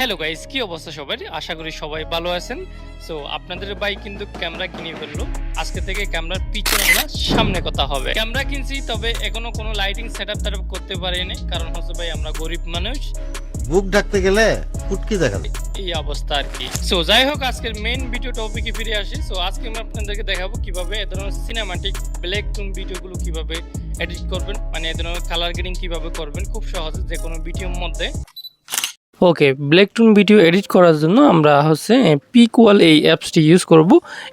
Hello guys কি অবস্থা সবার? আশা করি সবাই ভালো আছেন। সো আপনাদের ভাই কিন্তু ক্যামেরা কিনে ফেলল। আজকে থেকে ক্যামেরার পিছনে না সামনে কথা হবে। ক্যামেরা কিনছি তবে এখনও কোনো লাইটিং সেটআপ টাপ করতে পারিনি। কারণ হচ্ছে ভাই আমরা গরিব মানুষ। বুক ডাকতে গেলে ফুটকি দেখাবে এই অবস্থা আর কি। সো যাই হোক আজকের মেইন ভিডিও টপিকে ফিরে আসি। সো আজকে আমি আপনাদেরকে দেখাবো কীভাবে এ ধরনের সিনেমাটিক ব্ল্যাক টুন ভিডিওগুলো কীভাবে এডিট করবেন। মানে এ ধরনের কালার গ্রেডিং কীভাবে করবেন। খুব সহজে যে কোনো ভিডিওর মধ্যে। ওকে ব্ল্যাকটুন ভিডিও এডিট করার জন্য আমরা হচ্ছে পিকওয়াল এই অ্যাপসটি ইউজ করব।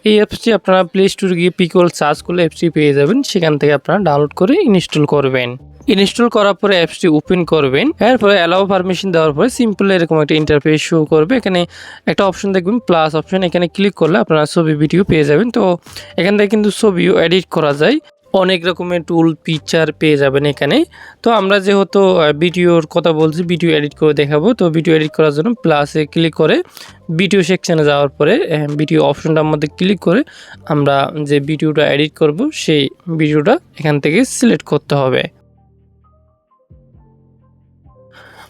এই অ্যাপসটি আপনারা প্লে স্টোরে গিয়ে পিকওয়াল সার্চ করলে অ্যাপসটি পেয়ে যাবেন। সেখান থেকে আপনারা ডাউনলোড করে ইনস্টল করবেন। ইনস্টল করার পরে অ্যাপসটি ওপেন করবেন। এরপরে অ্যালাউ পারমিশন দেওয়ার পরে সিম্পল এরকম একটা ইন্টারফেস শো করবে। এখানে একটা অপশন দেখবেন প্লাস অপশন এখানে ক্লিক করলে আপনারা ছবি ভিডিও পেয়ে যাবেন। তো এখান থেকে কিন্তু ছবিও এডিট করা যায়। অনেক রকমের টুল পিকচার পেয়ে যাবেন এখানে। তো আমরা যেহেতু ভিডিওর কথা বলছি ভিডিও এডিট করে দেখাবো, তো ভিডিও এডিট করার জন্য প্লাসে ক্লিক করে ভিডিও সেকশানে যাওয়ার পরে ভিডিও অপশনটার মধ্যে ক্লিক করে আমরা যে ভিডিওটা এডিট করব, সেই ভিডিওটা এখান থেকে সিলেক্ট করতে হবে।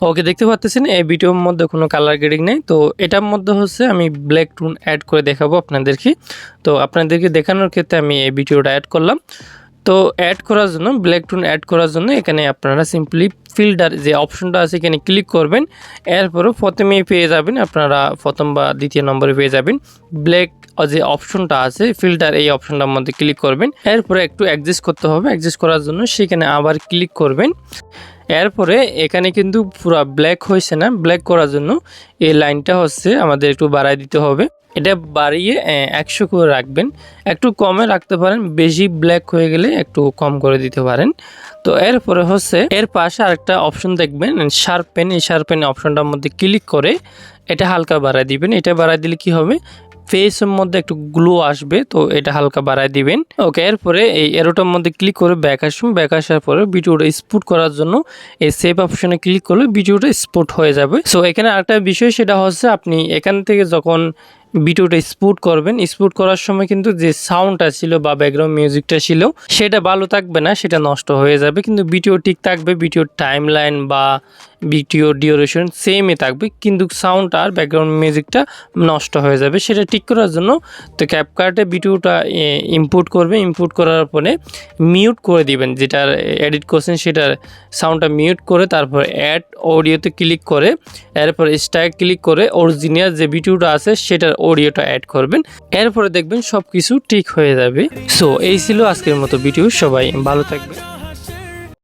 ওকে দেখতে পাচ্ছেন, এই ভিডিওর মধ্যে কোনো কালার গ্রেডিং নেই। তো এটার মধ্যে হচ্ছে আমি ব্ল্যাক টুন অ্যাড করে দেখাবো আপনাদেরকে। তো আপনাদেরকে দেখানোর ক্ষেত্রে আমি এই ভিডিওটা অ্যাড করলাম। তো অ্যাড করার জন্য ব্ল্যাক টুন অ্যাড করার জন্য এখানে আপনারা সিম্পলি ফিল্টার যে অপশনটা আছে এখানে ক্লিক করবেন। এরপরও প্রথমেই পেয়ে যাবেন আপনারা প্রথম বা দ্বিতীয় নম্বরে পেয়ে যাবেন। ব্ল্যাক যে অপশনটা আছে ফিল্টার এই অপশনটার মধ্যে ক্লিক করবেন। এরপরে একটু অ্যাডজাস্ট করতে হবে। অ্যাডজাস্ট করার জন্য সেখানে আবার ক্লিক করবেন। এরপরে এখানে কিন্তু পুরো ব্ল্যাক হয়েছে না? ব্ল্যাক করার জন্য এই লাইনটা হচ্ছে আমাদের একটু বাড়ায় দিতে হবে। এটা বাড়িয়ে একশো করে রাখবেন। একটু কমে রাখতে পারেন, বেশি ব্ল্যাক হয়ে গেলে একটু কম করে দিতে পারেন। তো এরপরে হচ্ছে, এর পাশে আরেকটা অপশন দেখবেন শার্পেন এই শার্পেন অপশনটার মধ্যে ক্লিক করে এটা হালকা বাড়ায় দিবেন। এটা বাড়ায় দিলে কি হবে? ফেসের মধ্যে একটু গ্লো আসবে, তো এটা হালকা বাড়ায় দিবেন। ওকে এরপরে এই এরোটার মধ্যে ক্লিক করে ব্যাক আসুন। ব্যাক আসার পরে ভিডিওটা স্পুট করার জন্য এই সেভ অপশনে ক্লিক করলে ভিডিওটা স্পুট হয়ে যাবে। সো এখানে আরেকটা বিষয়, সেটা হচ্ছে আপনি এখান থেকে যখন ভিডিওটা স্পুট করবেন। স্পুট করার সময় কিন্তু যে সাউন্ডটা ছিল বা ব্যাকগ্রাউন্ড মিউজিকটা ছিল, সেটা ভালো থাকবে না, সেটা নষ্ট হয়ে যাবে। কিন্তু ভিডিও ঠিক থাকবে, ভিডিওর টাইম লাইন বা ভিডিও ডিওরেশন সেমই থাকবে, কিন্তু সাউন্ড আর ব্যাকগ্রাউন্ড মিউজিকটা নষ্ট হয়ে যাবে। সেটা ঠিক করার জন্য তো ক্যাপকার্টে ভিডিওটা ইম্পোর্ট করবে। ইম্পোর্ট করার পরে মিউট করে দিবেন যেটার এডিট করছেন সেটার সাউন্ডটা মিউট করে তারপর অ্যাড অডিওতে ক্লিক করে, এরপর স্টাইক ক্লিক করে অরিজিনাল যে ভিডিওটা আছে সেটার অডিওটা অ্যাড করবেন। এরপরে দেখবেন সব কিছু ঠিক হয়ে যাবে। সো এই ছিল আজকের মতো ভিডিও সবাই ভালো থাকবে